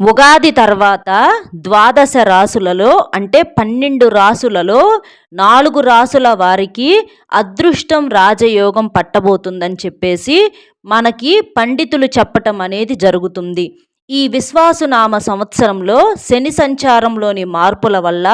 ఉగాది తర్వాత ద్వాదశ రాసులలో అంటే పన్నెండు రాసులలో నాలుగు రాసుల వారికి అదృష్టం రాజయోగం పట్టబోతుందని చెప్పేసి మనకి పండితులు చెప్పటం అనేది జరుగుతుంది. ఈ విశ్వాసునామ సంవత్సరంలో శని సంచారంలోని మార్పుల వల్ల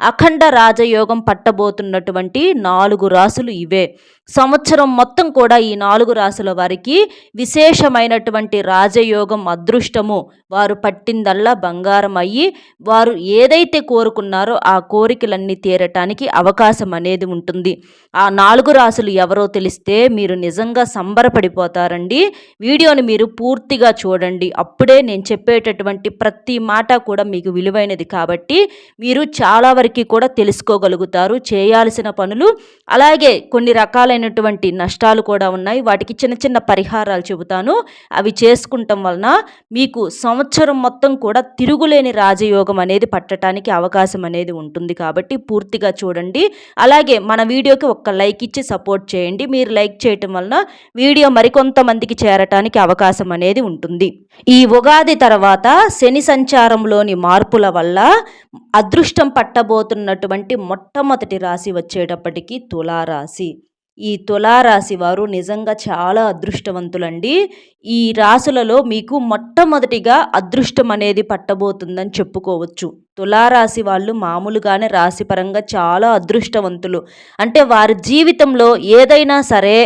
అఖండ రాజయోగం పట్టబోతున్నటువంటి నాలుగు రాసులు ఇవే. సంవత్సరం మొత్తం కూడా ఈ నాలుగు రాసుల వారికి విశేషమైనటువంటి రాజయోగం అదృష్టము వారు పట్టిందల్లా బంగారం అయ్యి వారు ఏదైతే కోరుకున్నారో ఆ కోరికలన్నీ తీరటానికి అవకాశం అనేది ఉంటుంది. ఆ నాలుగు రాసులు ఎవరో తెలిస్తే మీరు నిజంగా సంబరపడిపోతారండి. వీడియోని మీరు పూర్తిగా చూడండి. అప్పుడే నేను చెప్పేటటువంటి ప్రతి మాట కూడా మీకు విలువైనది కాబట్టి మీరు చాలా వరకు కూడా తెలుసుకోగలుగుతారు. చేయాల్సిన పనులు అలాగే కొన్ని రకాలైన రకాలైనటువంటి నష్టాలు కూడా ఉన్నాయి. వాటికి చిన్న చిన్న పరిహారాలు చెబుతాను. అవి చేసుకుంటాం వలన మీకు సంవత్సరం మొత్తం కూడా తిరుగులేని రాజయోగం అనేది పట్టడానికి అవకాశం అనేది ఉంటుంది కాబట్టి పూర్తిగా చూడండి. అలాగే మన వీడియోకి ఒక్క లైక్ ఇచ్చి సపోర్ట్ చేయండి. మీరు లైక్ చేయటం వలన వీడియో మరికొంతమందికి చేరటానికి అవకాశం అనేది ఉంటుంది. ఈ ఉగాది తర్వాత శని సంచారంలోని మార్పుల వల్ల అదృష్టం పట్టబోతున్నటువంటి మొట్టమొదటి రాశి వచ్చేటప్పటికి తులారాశి. ఈ తులారాశి వారు నిజంగా చాలా అదృష్టవంతులండి. ఈ రాశులలో మీకు మొట్టమొదటిగా అదృష్టం అనేది పట్టబోతుందని చెప్పుకోవచ్చు. తులారాశి వాళ్ళు మామూలుగానే రాశిపరంగా చాలా అదృష్టవంతులు. అంటే వారి జీవితంలో ఏదైనా సరే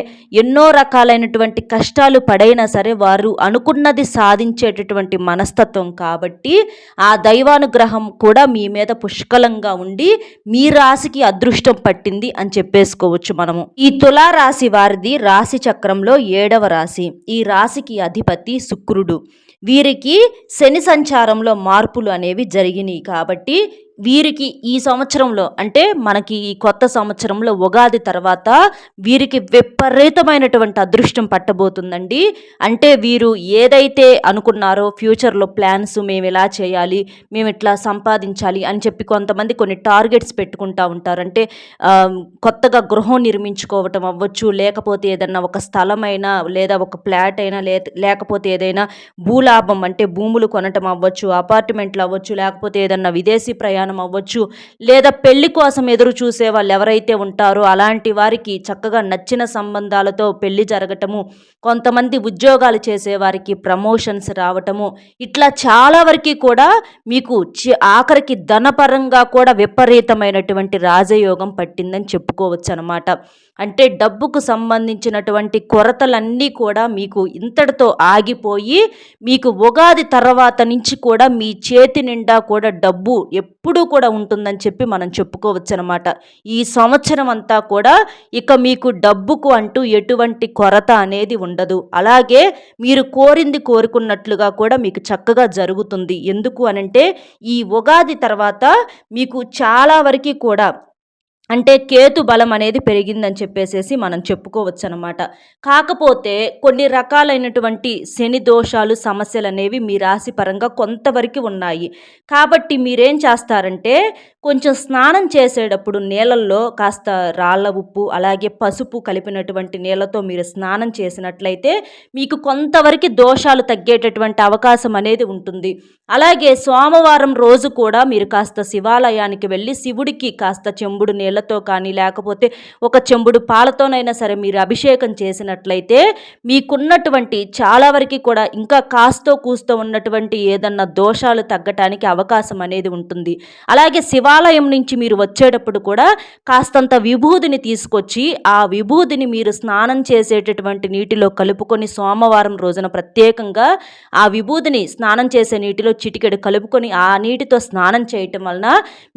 ఎన్నో రకాలైనటువంటి కష్టాలు పడైనా సరే వారు అనుకున్నది సాధించేటటువంటి మనస్తత్వం కాబట్టి ఆ దైవానుగ్రహం కూడా మీ మీద పుష్కలంగా ఉండి మీ రాశికి అదృష్టం పట్టింది అని చెప్పేసుకోవచ్చు మనము. ఈ తులారాశి వారిది రాశి చక్రంలో ఏడవ రాశి. ఈ రాశికి అధిపతి శుక్రుడు. వీరికి శని సంచారంలో మార్పులు అనేవి జరిగినాయి కాబట్టి వీరికి ఈ సంవత్సరంలో అంటే మనకి ఈ కొత్త సంవత్సరంలో ఉగాది తర్వాత వీరికి విపరీతమైనటువంటి అదృష్టం పట్టబోతుందండి. అంటే వీరు ఏదైతే అనుకున్నారో ఫ్యూచర్లో ప్లాన్స్ మేము ఎలా చేయాలి మేము ఇట్లా సంపాదించాలి అని చెప్పి కొంతమంది కొన్ని టార్గెట్స్ పెట్టుకుంటా ఉంటారు. అంటే కొత్తగా గృహం నిర్మించుకోవటం అవ్వచ్చు లేకపోతే ఏదన్నా ఒక స్థలమైనా లేదా ఒక ఫ్లాట్ అయినా లేకపోతే ఏదైనా భూలాభం అంటే భూములు కొనటం అవ్వచ్చు అపార్ట్మెంట్లు అవ్వచ్చు లేకపోతే ఏదన్నా విదేశీ ప్రయాణం కారణం అవ్వచ్చు. లేదా పెళ్ళి కోసం ఎదురు చూసే వాళ్ళు ఎవరైతే ఉంటారో అలాంటి వారికి చక్కగా నచ్చిన సంబంధాలతో పెళ్ళి జరగటము కొంతమంది ఉద్యోగాలు చేసే వారికి ప్రమోషన్స్ రావటము ఇట్లా చాలా వరకు కూడా మీకు ఆఖరికి ధనపరంగా కూడా విపరీతమైనటువంటి రాజయోగం పట్టిందని చెప్పుకోవచ్చు అనమాట అంటే డబ్బుకు సంబంధించినటువంటి కొరతలన్నీ కూడా మీకు ఇంతటితో ఆగిపోయి మీకు ఉగాది తర్వాత నుంచి కూడా మీ చేతి నిండా కూడా డబ్బు ఎప్పుడూ కూడా ఉంటుందని చెప్పి మనం చెప్పుకోవచ్చు అనమాట ఈ సంవత్సరం అంతా కూడా ఇక మీకు డబ్బుకు అంటూ ఎటువంటి కొరత అనేది ఉండదు. అలాగే మీరు కోరింది కోరుకున్నట్లుగా కూడా మీకు చక్కగా జరుగుతుంది. ఎందుకు అనంటే ఈ ఉగాది తర్వాత మీకు చాలా వరకు కూడా అంటే కేతు బలం అనేది పెరిగిందని చెప్పేసేసి మనం చెప్పుకోవచ్చు అనమాట కాకపోతే కొన్ని రకాలైనటువంటి శని దోషాలు సమస్యలు అనేవి మీ రాశి పరంగా కొంతవరకు ఉన్నాయి. కాబట్టి మీరేం చేస్తారంటే కొంచెం స్నానం చేసేటప్పుడు నీళ్ళల్లో కాస్త రాళ్ళ ఉప్పు అలాగే పసుపు కలిపినటువంటి నీళ్ళతో మీరు స్నానం చేసినట్లయితే మీకు కొంతవరకు దోషాలు తగ్గేటటువంటి అవకాశం అనేది ఉంటుంది. అలాగే సోమవారం రోజు కూడా మీరు కాస్త శివాలయానికి వెళ్ళి శివుడికి కాస్త చెంబుడు నీళ్ళ నీళ్ళతో కానీ లేకపోతే ఒక చెంబుడు పాలతోనైనా సరే మీరు అభిషేకం చేసినట్లయితే మీకున్నటువంటి చాలా వరకు కూడా ఇంకా కాస్తో కూస్తో ఉన్నటువంటి ఏదన్నా దోషాలు తగ్గటానికి అవకాశం అనేది ఉంటుంది. అలాగే శివాలయం నుంచి మీరు వచ్చేటప్పుడు కూడా కాస్తంత విభూదిని తీసుకొచ్చి ఆ విభూదిని మీరు స్నానం చేసేటటువంటి నీటిలో కలుపుకొని సోమవారం రోజున ప్రత్యేకంగా ఆ విభూదిని స్నానం చేసే నీటిలో చిటికెడు కలుపుకొని ఆ నీటితో స్నానం చేయటం వలన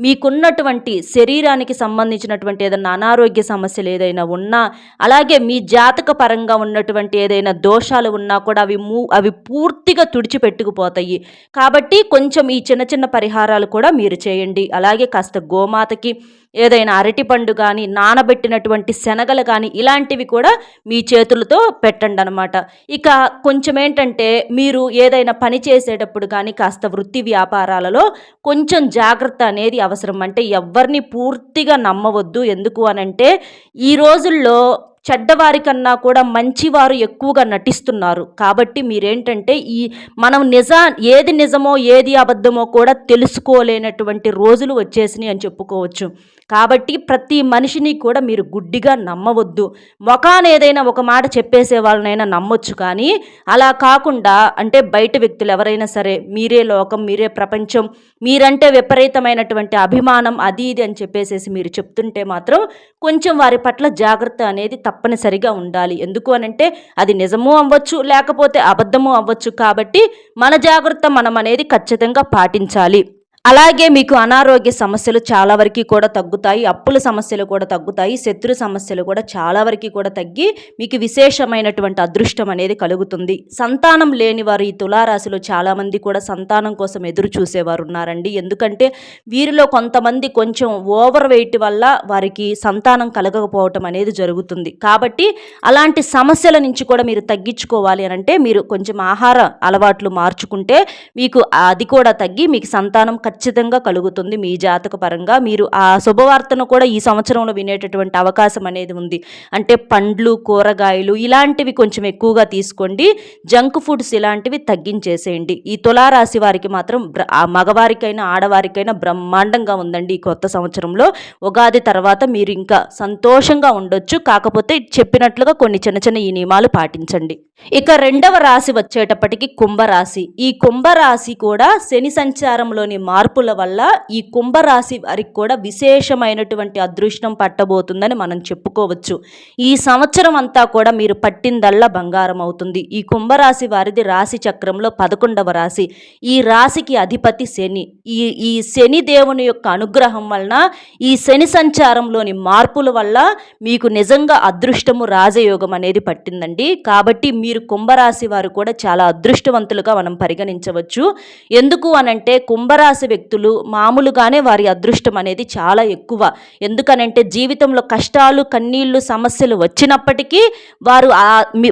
మీకున్నటువంటి శరీరానికి సంబంధించిన సంబంధించినటువంటి ఏదైనా అనారోగ్య సమస్యలు ఏదైనా ఉన్నా అలాగే మీ జాతక పరంగా ఉన్నటువంటి ఏదైనా దోషాలు ఉన్నా కూడా అవి మూ అవి పూర్తిగా తుడిచిపెట్టుకుపోతాయి. కాబట్టి కొంచెం ఈ చిన్న చిన్న పరిహారాలు కూడా మీరు చేయండి. అలాగే కాస్త గోమాతకి ఏదైనా అరటిపండు కానీ నానబెట్టినటువంటి శనగలు కానీ ఇలాంటివి కూడా మీ చేతులతో పెట్టండి అనమాట ఇక కొంచెం ఏంటంటే మీరు ఏదైనా పని చేసేటప్పుడు కానీ కాస్త వృత్తి వ్యాపారాలలో కొంచెం జాగ్రత్త అనేది అవసరం. అంటే ఎవరిని పూర్తిగా నమ్మవద్దు. ఎందుకు అనంటే ఈ రోజుల్లో చెడ్డవారి కన్నా కూడా మంచివారు ఎక్కువగా నటిస్తున్నారు. కాబట్టి మీరేంటంటే ఈ మనం నిజా ఏది నిజమో ఏది అబద్ధమో కూడా తెలుసుకోలేనటువంటి రోజులు వచ్చేసినాయి అని చెప్పుకోవచ్చు. కాబట్టి ప్రతి మనిషిని కూడా మీరు గుడ్డిగా నమ్మవద్దు. మొఖాన ఏదైనా ఒక మాట చెప్పేసే వాళ్ళనైనా నమ్మొచ్చు కానీ అలా కాకుండా అంటే బయట వ్యక్తులు ఎవరైనా సరే మీరే లోకం మీరే ప్రపంచం మీరంటే విపరీతమైనటువంటి అభిమానం అది ఇది అని చెప్పేసేసి మీరు చెప్తుంటే మాత్రం కొంచెం వారి పట్ల జాగ్రత్త అనేది తప్పనిసరిగా ఉండాలి. ఎందుకు అనంటే అది నిజము అవ్వచ్చు లేకపోతే అబద్ధము అవ్వచ్చు కాబట్టి మన జాగ్రత్త మనం అనేది ఖచ్చితంగా పాటించాలి. అలాగే మీకు అనారోగ్య సమస్యలు చాలా వరకు కూడా తగ్గుతాయి అప్పుల సమస్యలు కూడా తగ్గుతాయి శత్రు సమస్యలు కూడా చాలా వరకు కూడా తగ్గి మీకు విశేషమైనటువంటి అదృష్టం అనేది కలుగుతుంది. సంతానం లేని వారు ఈ తులారాశిలో చాలామంది కూడా సంతానం కోసం ఎదురు చూసేవారు ఉన్నారండి. ఎందుకంటే వీరిలో కొంతమంది కొంచెం ఓవర్ వెయిట్ వల్ల వారికి సంతానం కలగకపోవటం అనేది జరుగుతుంది. కాబట్టి అలాంటి సమస్యల నుంచి కూడా మీరు తగ్గించుకోవాలి అని అంటే మీరు కొంచెం ఆహార అలవాట్లు మార్చుకుంటే మీకు అది కూడా తగ్గి మీకు సంతానం ఖచ్చితంగా కలుగుతుంది మీ జాతక పరంగా. మీరు ఆ శుభవార్తను కూడా ఈ సంవత్సరంలో వినేటటువంటి అవకాశం అనేది ఉంది. అంటే పండ్లు కూరగాయలు ఇలాంటివి కొంచెం ఎక్కువగా తీసుకోండి. జంక్ ఫుడ్స్ ఇలాంటివి తగ్గించేసేయండి. ఈ తులారాశి వారికి మాత్రం ఆ మగవారికైనా ఆడవారికైనా బ్రహ్మాండంగా ఉందండి ఈ కొత్త సంవత్సరంలో. ఉగాది తర్వాత మీరు ఇంకా సంతోషంగా ఉండొచ్చు. కాకపోతే చెప్పినట్లుగా కొన్ని చిన్న చిన్న ఈ నియమాలు పాటించండి. ఇక రెండవ రాశి వచ్చేటప్పటికి కుంభరాశి. ఈ కుంభరాశి కూడా శని సంచారంలోని మార్పు మార్పుల వల్ల ఈ కుంభరాశి వారికి కూడా విశేషమైనటువంటి అదృష్టం పట్టబోతుందని మనం చెప్పుకోవచ్చు. ఈ సంవత్సరం అంతా కూడా మీరు పట్టిందల్లా బంగారం అవుతుంది. ఈ కుంభరాశి వారిది రాశి చక్రంలో పదకొండవ రాశి. ఈ రాశికి అధిపతి శని. ఈ ఈ శని దేవుని యొక్క అనుగ్రహం వలన ఈ శని సంచారంలోని మార్పుల వల్ల మీకు నిజంగా అదృష్టము రాజయోగం అనేది పట్టిందండి. కాబట్టి మీరు కుంభరాశి వారు కూడా చాలా అదృష్టవంతులుగా మనం పరిగణించవచ్చు. ఎందుకు అనంటే కుంభరాశి వ్యక్తులు మామూలుగానే వారి అదృష్టం అనేది చాలా ఎక్కువ. ఎందుకనంటే జీవితంలో కష్టాలు కన్నీళ్ళు సమస్యలు వచ్చినప్పటికీ వారు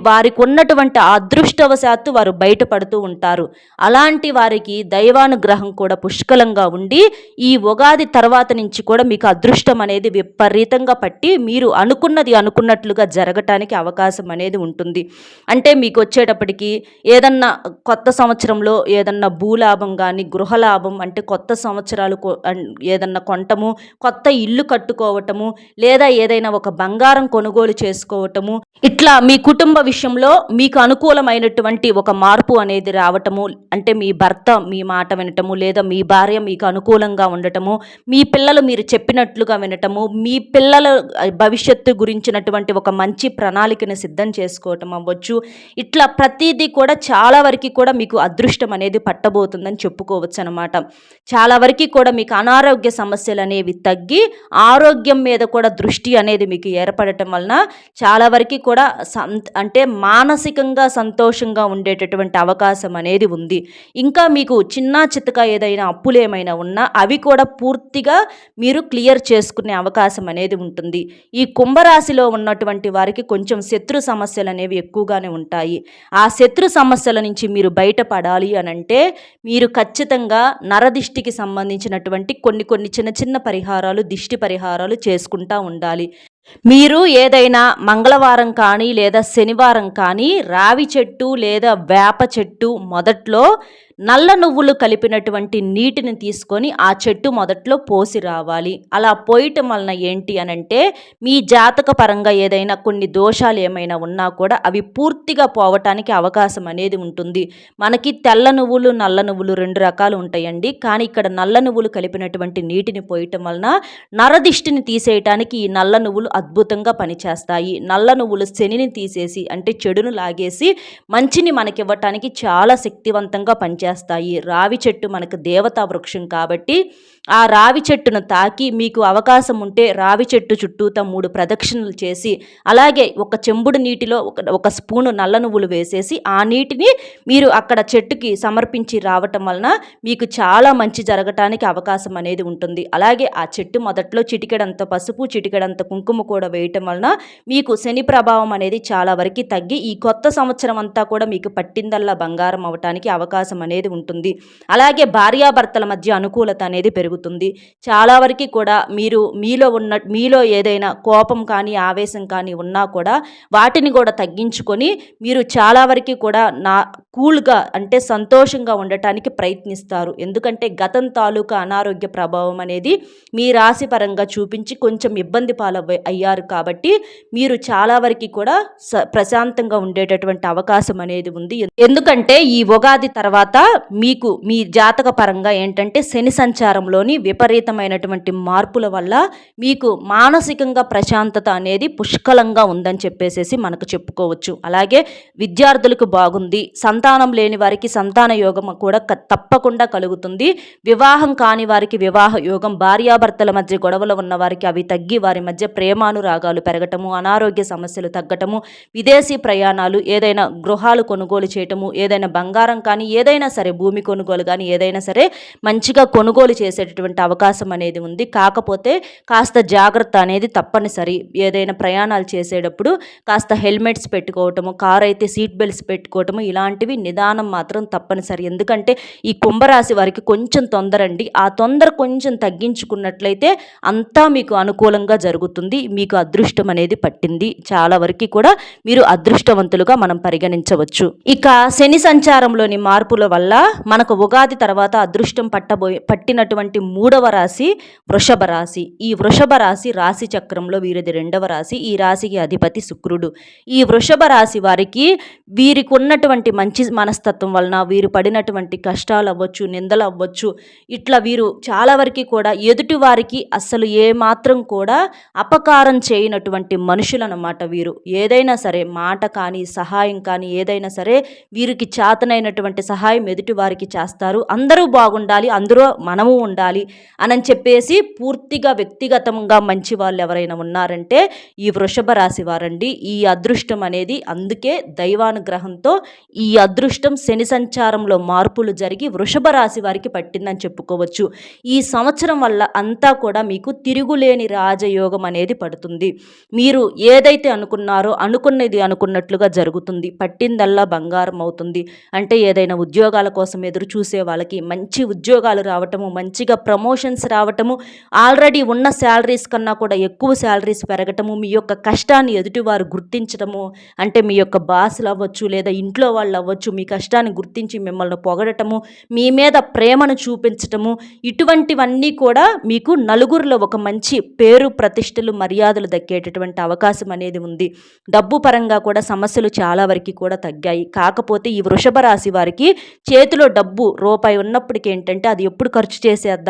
వారికి ఉన్నటువంటి అదృష్టవశాత్తు వారు బయటపడుతూ ఉంటారు. అలాంటి వారికి దైవానుగ్రహం కూడా పుష్కలంగా ఉండి ఈ ఉగాది తర్వాత నుంచి కూడా మీకు అదృష్టం అనేది విపరీతంగా పట్టి మీరు అనుకున్నది అనుకున్నట్లుగా జరగటానికి అవకాశం అనేది ఉంటుంది. అంటే మీకు వచ్చేటప్పటికి ఏదన్నా కొత్త సంవత్సరంలో ఏదన్నా భూలాభం కానీ గృహలాభం అంటే కొత్త సంవత్సరాలు ఏదన్నా కొనటము కొత్త ఇల్లు కట్టుకోవటము లేదా ఏదైనా ఒక బంగారం కొనుగోలు చేసుకోవటము ఇట్లా మీ కుటుంబ విషయంలో మీకు అనుకూలమైనటువంటి ఒక మార్పు అనేది రావటము అంటే మీ భర్త మీ మాట వినటము లేదా మీ భార్య మీకు అనుకూలంగా ఉండటము మీ పిల్లలు మీరు చెప్పినట్లుగా వినటము మీ పిల్లల భవిష్యత్తు గురించినటువంటి ఒక మంచి ప్రణాళికను సిద్ధం చేసుకోవటం అవ్వచ్చు. ఇట్లా ప్రతిదీ కూడా చాలా వరకు కూడా మీకు అదృష్టం అనేది పట్టబోతుందని చెప్పుకోవచ్చు అనమాట చాలా వరకు కూడా మీకు అనారోగ్య సమస్యలు అనేవి తగ్గి ఆరోగ్యం మీద కూడా దృష్టి అనేది మీకు ఏర్పడటం వలన చాలా వరకు కూడా అంటే మానసికంగా సంతోషంగా ఉండేటటువంటి అవకాశం అనేది ఉంది. ఇంకా మీకు చిన్న చితక ఏదైనా అప్పులు ఏమైనా ఉన్నా అవి కూడా పూర్తిగా మీరు క్లియర్ చేసుకునే అవకాశం అనేది ఉంటుంది. ఈ కుంభరాశిలో ఉన్నటువంటి వారికి కొంచెం శత్రు సమస్యలు అనేవి ఎక్కువగానే ఉంటాయి. ఆ శత్రు సమస్యల నుంచి మీరు బయటపడాలి అని అంటే మీరు ఖచ్చితంగా నరది దృష్టికి సంబంధించినటువంటి కొన్ని కొన్ని చిన్న చిన్న పరిహారాలు దిష్టి పరిహారాలు చేసుకుంటూ ఉండాలి. మీరు ఏదైనా మంగళవారం కానీ లేదా శనివారం కానీ రావి చెట్టు లేదా వేప చెట్టు మొదట్లో నల్ల నువ్వులు కలిపినటువంటి నీటిని తీసుకొని ఆ చెట్టు మొదట్లో పోసి రావాలి. అలా పోయటం వలన ఏంటి అనంటే మీ జాతక పరంగా ఏదైనా కొన్ని దోషాలు ఏమైనా ఉన్నా కూడా అవి పూర్తిగా పోవటానికి అవకాశం అనేది ఉంటుంది. మనకి తెల్ల నువ్వులు నల్ల నువ్వులు రెండు రకాలు ఉంటాయండి. కానీ ఇక్కడ నల్ల నువ్వులు కలిపినటువంటి నీటిని పోయటం వలన నరదిష్టిని తీసేయటానికి ఈ నల్ల నువ్వులు అద్భుతంగా పనిచేస్తాయి. నల్ల నువ్వులు శనిని తీసేసి అంటే చెడును లాగేసి మంచిని మనకివ్వటానికి చాలా శక్తివంతంగా పనిచేస్తాయి. రావి చెట్టు మనకు దేవతా వృక్షం కాబట్టి ఆ రావి చెట్టును తాకి మీకు అవకాశం ఉంటే రావి చెట్టు చుట్టూత మూడు ప్రదక్షిణలు చేసి అలాగే ఒక చెంబుడు నీటిలో ఒక ఒక స్పూను నల్ల నువ్వులు వేసేసి ఆ నీటిని మీరు అక్కడ చెట్టుకి సమర్పించి రావటం వలన మీకు చాలా మంచి జరగటానికి అవకాశం అనేది ఉంటుంది. అలాగే ఆ చెట్టు మొదట్లో చిటికెడంత పసుపు చిటికెడంత కుంకుమ కూడా వేయటం వలన మీకు శని ప్రభావం అనేది చాలా వరకు తగ్గి ఈ కొత్త సంవత్సరం అంతా కూడా మీకు పట్టిందల్లా బంగారం అవటానికి అవకాశం అనేది ఉంటుంది. అలాగే భార్యాభర్తల మధ్య అనుకూలత అనేది పెరుగుతుంది. పెరుగుతుంది చాలా వరకు కూడా మీరు మీలో ఉన్న మీలో ఏదైనా కోపం కానీ ఆవేశం కానీ ఉన్నా కూడా వాటిని కూడా తగ్గించుకొని మీరు చాలా వరకు కూడా నా కూల్గా అంటే సంతోషంగా ఉండటానికి ప్రయత్నిస్తారు. ఎందుకంటే గతం తాలూకా అనారోగ్య ప్రభావం అనేది మీ రాశి పరంగా చూపించి కొంచెం ఇబ్బంది పాలవ్వ అయ్యారు కాబట్టి మీరు చాలా వరకు కూడా స ప్రశాంతంగా ఉండేటటువంటి అవకాశం అనేది ఉంది. ఎందుకంటే ఈ ఉగాది తర్వాత మీకు మీ జాతక పరంగా ఏంటంటే శని సంచారంలో సంచారంలోని విపరీతమైనటువంటి మార్పుల వల్ల మీకు మానసికంగా ప్రశాంతత అనేది పుష్కలంగా ఉందని చెప్పేసేసి మనకు చెప్పుకోవచ్చు. అలాగే విద్యార్థులకు బాగుంది. సంతానం లేని వారికి సంతాన యోగం కూడా క- తప్పకుండా కలుగుతుంది. వివాహం కాని వారికి వివాహ యోగం భార్యాభర్తల మధ్య గొడవలు ఉన్న వారికి అవి తగ్గి వారి మధ్య ప్రేమానురాగాలు పెరగటము అనారోగ్య సమస్యలు తగ్గటము విదేశీ ప్రయాణాలు ఏదైనా గృహాలు కొనుగోలు చేయటము ఏదైనా బంగారం కానీ ఏదైనా సరే భూమి కొనుగోలు కానీ ఏదైనా సరే మంచిగా కొనుగోలు చేసేటటువంటి అవకాశం అనేది ఉంది. కాకపోతే కాస్త జాగ్రత్త అనేది తప్పనిసరి. ఏదైనా ప్రయాణాలు చేసేటప్పుడు కాస్త హెల్మెట్స్ పెట్టుకోవటము కార్ అయితే సీట్ బెల్ట్స్ పెట్టుకోవటము ఇలాంటివి నిదానం మాత్రం తప్పనిసరి. ఎందుకంటే ఈ కుంభరాశి వారికి కొంచెం తొందర అండి. ఆ తొందర కొంచెం తగ్గించుకున్నట్లయితే అంతా మీకు అనుకూలంగా జరుగుతుంది. మీకు అదృష్టం అనేది పట్టింది. చాలా వరకు కూడా మీరు అదృష్టవంతులుగా మనం పరిగణించవచ్చు. ఇక శని సంచారంలోని మార్పుల వల్ల మనకు ఉగాది తర్వాత అదృష్టం పట్టబోయే పట్టినటువంటి మూడవ రాశి వృషభ రాశి. ఈ వృషభ రాశి రాశి చక్రంలో వీరిది రెండవ రాశి. ఈ రాశికి అధిపతి శుక్రుడు. ఈ వృషభ రాశి వారికి వీరికి ఉన్నటువంటి మంచి మనస్తత్వం వలన వీరు పడినటువంటి కష్టాలు అవ్వచ్చు నిందలు అవ్వచ్చు ఇట్లా వీరు చాలా వరకు కూడా ఎదుటి వారికి అస్సలు ఏమాత్రం కూడా అపకారం చేయనటువంటి మనుషులు అన్నమాట వీరు. ఏదైనా సరే మాట కానీ సహాయం కానీ ఏదైనా సరే వీరికి చేతనైనటువంటి సహాయం ఎదుటి వారికి చేస్తారు. అందరూ బాగుండాలి అందరూ మనము ఉండాలి. అని చెప్పేసి పూర్తిగా వ్యక్తిగతంగా మంచి వాళ్ళు ఎవరైనా ఉన్నారంటే ఈ వృషభ రాశి వారండి. ఈ అదృష్టం అనేది అందుకే దైవానుగ్రహంతో ఈ అదృష్టం శని సంచారంలో మార్పులు జరిగి వృషభ రాశి వారికి పట్టిందని చెప్పుకోవచ్చు. ఈ సంవత్సరం వల్ల అంతా కూడా మీకు తిరుగులేని రాజయోగం అనేది పడుతుంది. మీరు ఏదైతే అనుకున్నారో అనుకున్నది అనుకున్నట్లుగా జరుగుతుంది. పట్టిందల్లా బంగారం అవుతుంది. అంటే ఏదైనా ఉద్యోగాల కోసం ఎదురు చూసే వాళ్ళకి మంచి ఉద్యోగాలు రావటము మంచిగా ప్రమోషన్స్ రావటము ఆల్రెడీ ఉన్న శాలరీస్ కన్నా కూడా ఎక్కువ శాలరీస్ పెరగటము మీ యొక్క కష్టాన్ని ఎదుటివారు గుర్తించటము అంటే మీ యొక్క బాసులు అవ్వచ్చు లేదా ఇంట్లో వాళ్ళు అవ్వచ్చు మీ కష్టాన్ని గుర్తించి మిమ్మల్ని పొగడటము మీ మీద ప్రేమను చూపించటము ఇటువంటివన్నీ కూడా మీకు నలుగురిలో ఒక మంచి పేరు ప్రతిష్టలు మర్యాదలు దక్కేటటువంటి అవకాశం అనేది ఉంది. డబ్బు పరంగా కూడా సమస్యలు చాలా వరకు కూడా తగ్గాయి. కాకపోతే ఈ వృషభ రాశి వారికి చేతిలో డబ్బు రూపాయి ఉన్నప్పటికీ ఏంటంటే అది ఎప్పుడు ఖర్చు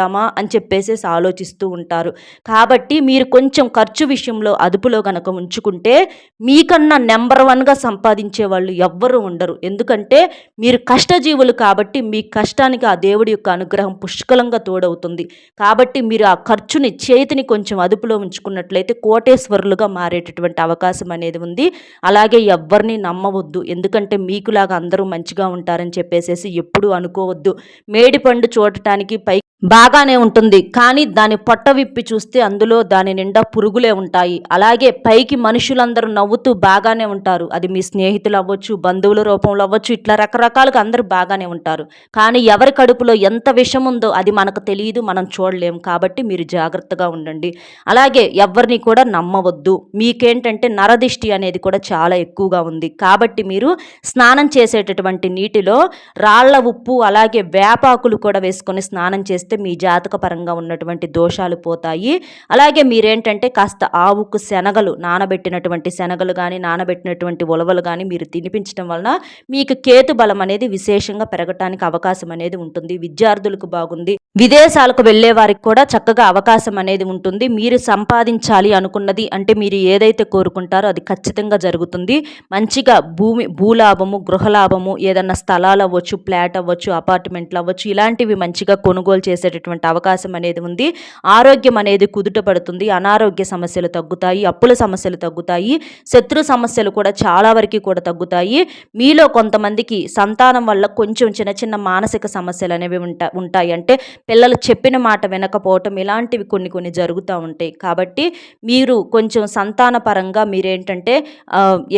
చేద్దామా అని చెప్పేసేసి ఆలోచిస్తూ ఉంటారు. కాబట్టి మీరు కొంచెం ఖర్చు విషయంలో అదుపులో గనక ఉంచుకుంటే మీకన్నా నెంబర్ వన్గా సంపాదించే వాళ్ళు ఎవ్వరూ ఉండరు. ఎందుకంటే మీరు కష్టజీవులు కాబట్టి మీ కష్టానికి ఆ దేవుడి యొక్క అనుగ్రహం పుష్కలంగా తోడవుతుంది. కాబట్టి మీరు ఆ ఖర్చుని చేతిని కొంచెం అదుపులో ఉంచుకున్నట్లయితే కోటేశ్వరులుగా మారేటటువంటి అవకాశం అనేది ఉంది. అలాగే ఎవ్వరిని నమ్మవద్దు. ఎందుకంటే మీకులాగా అందరూ మంచిగా ఉంటారని చెప్పేసేసి ఎప్పుడూ అనుకోవద్దు. మేడిపండు చూడటానికి పై బాగానే ఉంటుంది. కానీ దాని పొట్ట విప్పి చూస్తే అందులో దాని నిండా పురుగులే ఉంటాయి. అలాగే పైకి మనుషులందరూ నవ్వుతూ బాగానే ఉంటారు. అది మీ స్నేహితులు అవ్వచ్చు బంధువుల రూపంలో అవ్వచ్చు ఇట్లా రకరకాలుగా అందరూ బాగానే ఉంటారు. కానీ ఎవరి కడుపులో ఎంత విషం ఉందో అది మనకు తెలియదు మనం చూడలేం. కాబట్టి మీరు జాగ్రత్తగా ఉండండి. అలాగే ఎవరిని కూడా నమ్మవద్దు. మీకేంటంటే నరదిష్టి అనేది కూడా చాలా ఎక్కువగా ఉంది. కాబట్టి మీరు స్నానం చేసేటటువంటి నీటిలో రాళ్ళ ఉప్పు అలాగే వేపాకులు కూడా వేసుకొని స్నానం చేస్తే మీ జాతక పరంగా ఉన్నటువంటి దోషాలు పోతాయి. అలాగే మీరేంటంటే కాస్త ఆవుకు శనగలు నానబెట్టినటువంటి శనగలు కానీ నానబెట్టినటువంటి ఉలవలు కానీ మీరు తినిపించడం వలన మీకు కేతు బలం అనేది విశేషంగా పెరగటానికి అవకాశం అనేది ఉంటుంది. విద్యార్థులకు బాగుంది. విదేశాలకు వెళ్ళే వారికి కూడా చక్కగా అవకాశం అనేది ఉంటుంది. మీరు సంపాదించాలి అనుకున్నది అంటే మీరు ఏదైతే కోరుకుంటారో అది ఖచ్చితంగా జరుగుతుంది. మంచిగా భూమి భూలాభము గృహలాభము ఏదన్నా స్థలాలు అవ్వచ్చు ఫ్లాట్ అవ్వచ్చు అపార్ట్మెంట్లు అవ్వచ్చు ఇలాంటివి మంచిగా కొనుగోలు చేసేటటువంటి అవకాశం అనేది ఉంది. ఆరోగ్యం అనేది కుదుట పడుతుంది. అనారోగ్య సమస్యలు తగ్గుతాయి అప్పుల సమస్యలు తగ్గుతాయి శత్రు సమస్యలు కూడా చాలా వరకు కూడా తగ్గుతాయి. మీలో కొంతమందికి సంతానం వల్ల కొంచెం చిన్న చిన్న మానసిక సమస్యలు అనేవి ఉంటా ఉంటాయి. అంటే పిల్లలు చెప్పిన మాట వినకపోవటం ఇలాంటివి కొన్ని కొన్ని జరుగుతూ ఉంటాయి. కాబట్టి మీరు కొంచెం సంతాన పరంగా మీరేంటంటే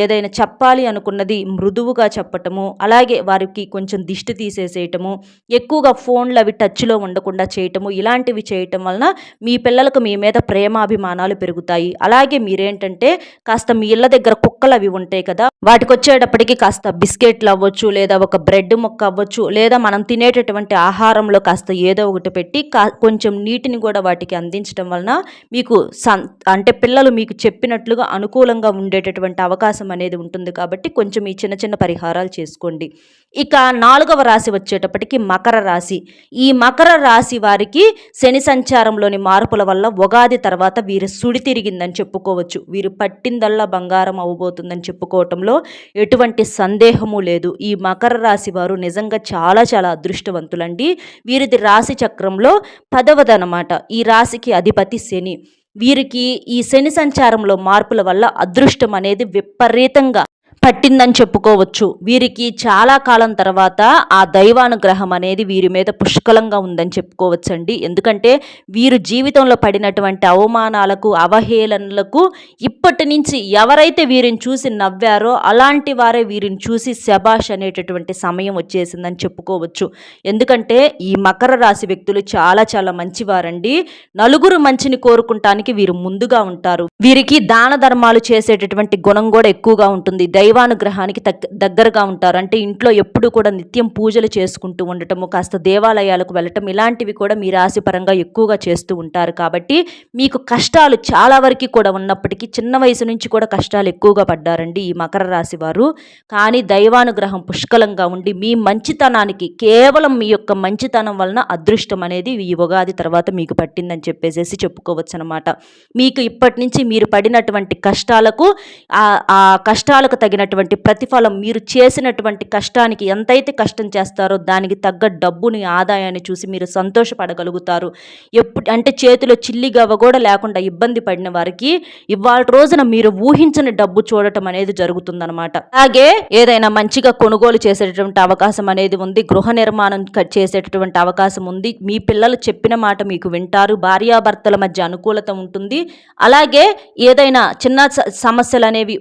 ఏదైనా చెప్పాలి అనుకున్నది మృదువుగా చెప్పటము అలాగే వారికి కొంచెం దిష్టి తీసేసేయటము ఎక్కువగా ఫోన్లు అవి టచ్లో ఉండకుండా చేయటము ఇలాంటివి చేయటం వలన మీ పిల్లలకు మీ మీద ప్రేమాభిమానాలు పెరుగుతాయి. అలాగే మీరేంటంటే కాస్త మీ ఇళ్ళ దగ్గర కుక్కలు అవి ఉంటాయి కదా వాటికి వచ్చేటప్పటికి కాస్త బిస్కెట్లు అవ్వచ్చు లేదా ఒక బ్రెడ్ ముక్క అవ్వచ్చు లేదా మనం తినేటటువంటి ఆహారంలో కాస్త ఏదో ఒకటి పెట్టి కా కొంచెం నీటిని కూడా వాటికి అందించడం వలన మీకు సన్ అంటే పిల్లలు మీకు చెప్పినట్లుగా అనుకూలంగా ఉండేటటువంటి అవకాశం అనేది ఉంటుంది కాబట్టి కొంచెం ఈ చిన్న చిన్న పరిహారాలు చేసుకోండి. ఇక నాలుగవ రాశి వచ్చేటప్పటికి మకర రాశి. ఈ మకర రాశి వారికి శని సంచారంలోని మార్పుల వల్ల ఉగాది తర్వాత వీరు సుడి తిరిగిందని చెప్పుకోవచ్చు. వీరు పట్టిందల్లా బంగారం అవ్వబోతుందని చెప్పుకోవటంలో ఎటువంటి సందేహము లేదు. ఈ మకర రాశి వారు నిజంగా చాలా చాలా అదృష్టవంతులండి. వీరిది రాశి చక్రంలో పదవదనమాట. ఈ రాశికి అధిపతి శని. వీరికి ఈ శని సంచారంలో మార్పుల వల్ల అదృష్టం అనేది విపరీతంగా పట్టిందని చెప్పుకోవచ్చు. వీరికి చాలా కాలం తర్వాత ఆ దైవానుగ్రహం అనేది వీరి మీద పుష్కలంగా ఉందని చెప్పుకోవచ్చండి. ఎందుకంటే వీరు జీవితంలో పడినటువంటి అవమానాలకు అవహేళనలకు ఇప్పటి నుంచి ఎవరైతే వీరిని చూసి నవ్వారో అలాంటి వారే వీరిని చూసి శబాష్ అనేటటువంటి సమయం వచ్చేసిందని చెప్పుకోవచ్చు. ఎందుకంటే ఈ మకర రాశి వ్యక్తులు చాలా చాలా మంచివారండి. నలుగురు మంచిని కోరుకుంటానికి వీరు ముందుగా ఉంటారు. వీరికి దాన ధర్మాలు చేసేటటువంటి గుణం కూడా ఎక్కువగా ఉంటుంది. దైవ దైవానుగ్రహానికి దగ్గరగా ఉంటారు. అంటే ఇంట్లో ఎప్పుడు కూడా నిత్యం పూజలు చేసుకుంటూ ఉండటము కాస్త దేవాలయాలకు వెళ్ళటం ఇలాంటివి కూడా మీ రాశి పరంగా ఎక్కువగా చేస్తూ ఉంటారు. కాబట్టి మీకు కష్టాలు చాలా వరకు కూడా ఉన్నప్పటికీ చిన్న వయసు నుంచి కూడా కష్టాలు ఎక్కువగా పడ్డారండి ఈ మకర రాశి వారు. కానీ దైవానుగ్రహం పుష్కలంగా ఉండి మీ మంచితనానికి కేవలం మీ యొక్క మంచితనం వలన అదృష్టం అనేది ఈ ఉగాది తర్వాత మీకు పట్టిందని చెప్పేసి చెప్పుకోవచ్చు అనమాట మీకు ఇప్పటి నుంచి మీరు పడినటువంటి కష్టాలకు ఆ కష్టాలకు తగిన తగినటువంటి ప్రతిఫలం మీరు చేసినటువంటి కష్టానికి ఎంతైతే కష్టం చేస్తారో దానికి తగ్గ డబ్బుని ఆదాయాన్ని చూసి మీరు సంతోషపడగలుగుతారు. ఎప్పుడు అంటే చేతిలో చిల్లి గవ్వ కూడా లేకుండా ఇబ్బంది పడిన వారికి ఇవాళ రోజున మీరు ఊహించని డబ్బు చూడటం అనేది జరుగుతుందనమాట అలాగే ఏదైనా మంచిగా కొనుగోలు చేసేటటువంటి అవకాశం అనేది ఉంది గృహ నిర్మాణం చేసేటటువంటి అవకాశం ఉంది మీ పిల్లలు చెప్పిన మాట మీకు వింటారు భార్యాభర్తల మధ్య అనుకూలత ఉంటుంది. అలాగే ఏదైనా చిన్న సమస్యలు అనేవి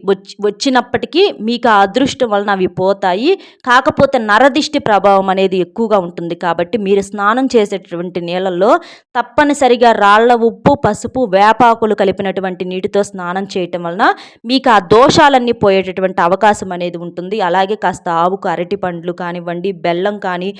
వచ్చినప్పటికీ మీకు ఆ అదృష్టం వలన అవి పోతాయి. కాకపోతే నరదిష్టి ప్రభావం అనేది ఎక్కువగా ఉంటుంది కాబట్టి మీరు స్నానం చేసేటటువంటి నీళ్ళల్లో తప్పనిసరిగా రాళ్ళ ఉప్పు పసుపు వేపాకులు కలిపినటువంటి నీటితో స్నానం చేయటం వలన మీకు ఆ దోషాలన్నీ పోయేటటువంటి అవకాశం అనేది ఉంటుంది. అలాగే కాస్త ఆవుకు అరటి పండ్లు కానివ్వండి బెల్లం కానీ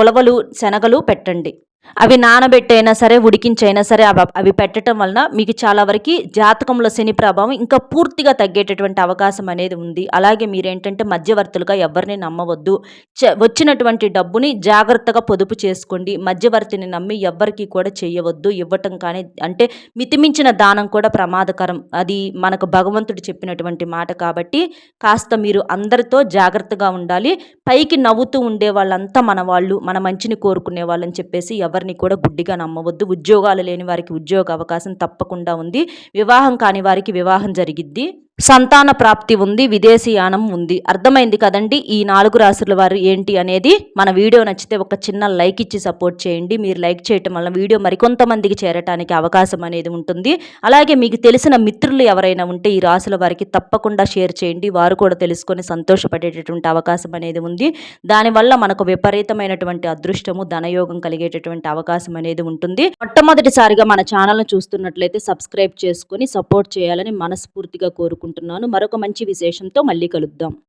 ఉలవలు శనగలు పెట్టండి. అవి నానబెట్టైనా సరే ఉడికించైనా సరే అవి అవి పెట్టడం వలన మీకు చాలా వరకు జాతకంలో శని ప్రభావం ఇంకా పూర్తిగా తగ్గేటటువంటి అవకాశం అనేది ఉంది. అలాగే మీరేంటంటే మధ్యవర్తులుగా ఎవరిని నమ్మవద్దు. వచ్చినటువంటి డబ్బుని జాగ్రత్తగా పొదుపు చేసుకోండి. మధ్యవర్తిని నమ్మి ఎవ్వరికి కూడా చేయవద్దు ఇవ్వటం కానీ అంటే మితిమించిన దానం కూడా ప్రమాదకరం. అది మనకు భగవంతుడు చెప్పినటువంటి మాట కాబట్టి కాస్త మీరు అందరితో జాగ్రత్తగా ఉండాలి. పైకి నవ్వుతూ ఉండే వాళ్ళంతా మన వాళ్ళు మన మంచిని కోరుకునే వాళ్ళని చెప్పేసి ఎవరిని కూడా గుడ్డిగా నమ్మవద్దు. ఉద్యోగాలు లేని వారికి ఉద్యోగ అవకాశం తప్పకుండా ఉంది. వివాహం కాని వారికి వివాహం జరిగిద్ది. సంతాన ప్రాప్తి ఉంది విదేశీయానం ఉంది. అర్థమైంది కదండి? ఈ నాలుగు రాశుల వారు ఏంటి అనేది? మన వీడియో నచ్చితే ఒక చిన్న లైక్ ఇచ్చి సపోర్ట్ చేయండి. మీరు లైక్ చేయటం వల్ల వీడియో మరికొంతమందికి చేరటానికి అవకాశం అనేది ఉంటుంది. అలాగే మీకు తెలిసిన మిత్రులు ఎవరైనా ఉంటే ఈ రాశుల వారికి తప్పకుండా షేర్ చేయండి. వారు కూడా తెలుసుకొని సంతోషపడేటటువంటి అవకాశం అనేది ఉంది. దానివల్ల మనకు విపరీతమైనటువంటి అదృష్టము ధనయోగం కలిగేటటువంటి అవకాశం అనేది ఉంటుంది. మొట్టమొదటిసారిగా మన ఛానల్ను చూస్తున్నట్లయితే సబ్స్క్రైబ్ చేసుకొని సపోర్ట్ చేయాలని మనస్ఫూర్తిగా కోరుకుంటున్నాను. కోరుకుంటున్నాను. మరొక మంచి విశేషంతో మళ్ళీ కలుద్దాం.